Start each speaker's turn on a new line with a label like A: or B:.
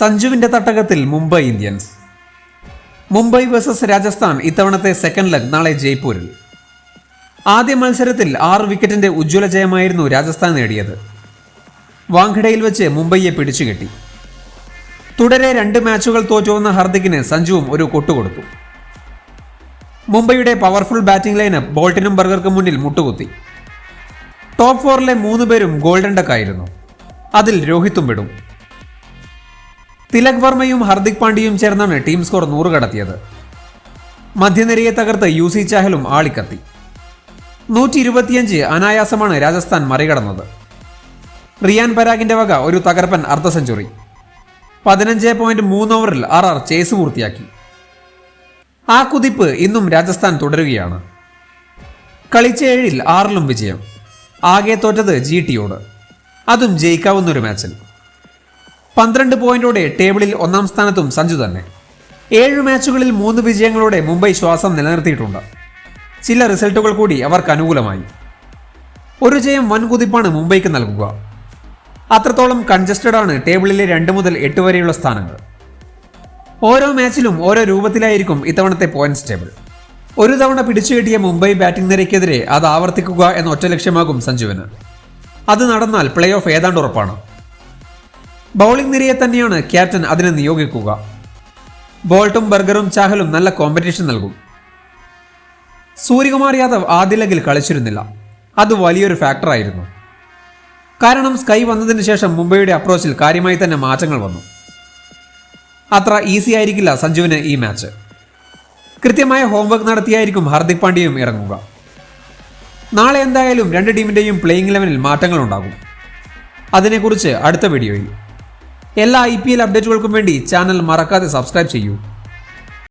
A: സഞ്ജുവിന്റെ തട്ടകത്തിൽ Mumbai Indians. Mumbai versus Rajasthan ഇത്തവണത്തെ സെക്കൻഡ് ലെഗ് നാളെ ജയ്പൂരിൽ. ആദ്യ മത്സരത്തിൽ ആറ് വിക്കറ്റിന്റെ ഉജ്ജ്വല ജയമായിരുന്നു രാജസ്ഥാൻ നേടിയത്. വാങ്കഡയിൽ വെച്ച് മുംബൈയെ പിടിച്ചുകെട്ടി തുടരെ രണ്ട് മാച്ചുകൾ തോറ്റുവന്ന ഹർദിക്കിന് സഞ്ജുവും ഒരു കൊട്ടുകൊടുത്തു. മുംബൈയുടെ പവർഫുൾ ബാറ്റിംഗ് ലൈനപ്പ് ബോൾട്ടിനും ബർഗർക്കും മുന്നിൽ മുട്ടുകുത്തി. ടോപ്പ് ഫോറിലെ മൂന്ന് പേരും ഗോൾഡൻ ഡക്ക് ആയിരുന്നു അതിൽ രോഹിത്തും പെടും തിലക് വർമ്മയും ഹർദിക് പാണ്ഡ്യയും ചേർന്നാണ് ടീം സ്കോർ നൂറ് കടത്തിയത്. മധ്യനിരയെ തകർത്ത് യു സി ചാഹലും ആളിക്കത്തി. നൂറ്റി ഇരുപത്തിയഞ്ച് അനായാസമാണ് രാജസ്ഥാൻ മറികടന്നത്. റിയാൻ പരാഗിന്റെ വക ഒരു തകർപ്പൻ അർദ്ധ സെഞ്ചുറി. പതിനഞ്ച് പോയിന്റ് മൂന്ന് ഓവറിൽ ആർ ആർ ചേസ് പൂർത്തിയാക്കി. ആ കുതിപ്പ് ഇന്നും രാജസ്ഥാൻ തുടരുകയാണ്. കളിച്ച ഏഴിൽ ആറിലും വിജയം. ആകെ തോറ്റത് ജി ടിയോട് അതും ജയിക്കാവുന്നൊരു മാച്ചിൽ. പന്ത്രണ്ട് പോയിന്റോടെ ടേബിളിൽ ഒന്നാം സ്ഥാനത്തും സഞ്ജു തന്നെ. ഏഴ് മാച്ചുകളിൽ മൂന്ന് വിജയങ്ങളോടെ മുംബൈ ശ്വാസം നിലനിർത്തിയിട്ടുണ്ട്. ചില റിസൾട്ടുകൾ കൂടി അവർക്ക് അനുകൂലമായി. ഒരു ജയം വൻകുതിപ്പാണ് മുംബൈക്ക് നൽകുക. അത്രത്തോളം കൺജസ്റ്റഡ് ആണ് ടേബിളിലെ രണ്ട് മുതൽ എട്ട് വരെയുള്ള സ്ഥാനങ്ങൾ. ഓരോ മാച്ചിലും ഓരോ രൂപത്തിലായിരിക്കും ഇത്തവണത്തെ പോയിന്റ്സ് ടേബിൾ ഒരു തവണ പിടിച്ചുകെട്ടിയ മുംബൈ ബാറ്റിംഗ് നിരയ്ക്കെതിരെ അത് ആവർത്തിക്കുക എന്ന ഒറ്റ ലക്ഷ്യമാകും സഞ്ജുവിന്. അത് നടന്നാൽ പ്ലേ ഓഫ് ഏതാണ്ട് ഉറപ്പാണ്. ബൗളിംഗ് നിരയെ തന്നെയാണ് ക്യാപ്റ്റൻ അതിനെ നിയോഗിക്കുക. ബോൾട്ടും ബർഗറും ചാഹലും നല്ല കോമ്പറ്റീഷൻ നൽകും. സൂര്യകുമാർ യാദവ് ആദ്യ ലെഗിൽ കളിച്ചിരുന്നില്ല. അത് വലിയൊരു ഫാക്ടറായിരുന്നു കാരണം സ്കൈ വന്നതിന് ശേഷം മുംബൈയുടെ അപ്രോച്ചിൽ കാര്യമായി തന്നെ മാറ്റങ്ങൾ വന്നു. അത്ര ഈസി ആയിരിക്കില്ല സഞ്ജുവിന് ഈ മാച്ച് കൃത്യമായ ഹോംവർക്ക് നടത്തിയായിരിക്കും ഹാർദിക് പാണ്ഡ്യയും ഇറങ്ങുക. നാളെ എന്തായാലും രണ്ട് ടീമിന്റെയും പ്ലേയിങ് മാറ്റങ്ങൾ ഉണ്ടാകും അതിനെക്കുറിച്ച് അടുത്ത വീഡിയോയിൽ എല്ലാ ഐ പി എൽ അപ്ഡേറ്റുകൾക്കും വേണ്ടി ചാനൽ മറക്കാതെ സബ്സ്ക്രൈബ് ചെയ്യൂ.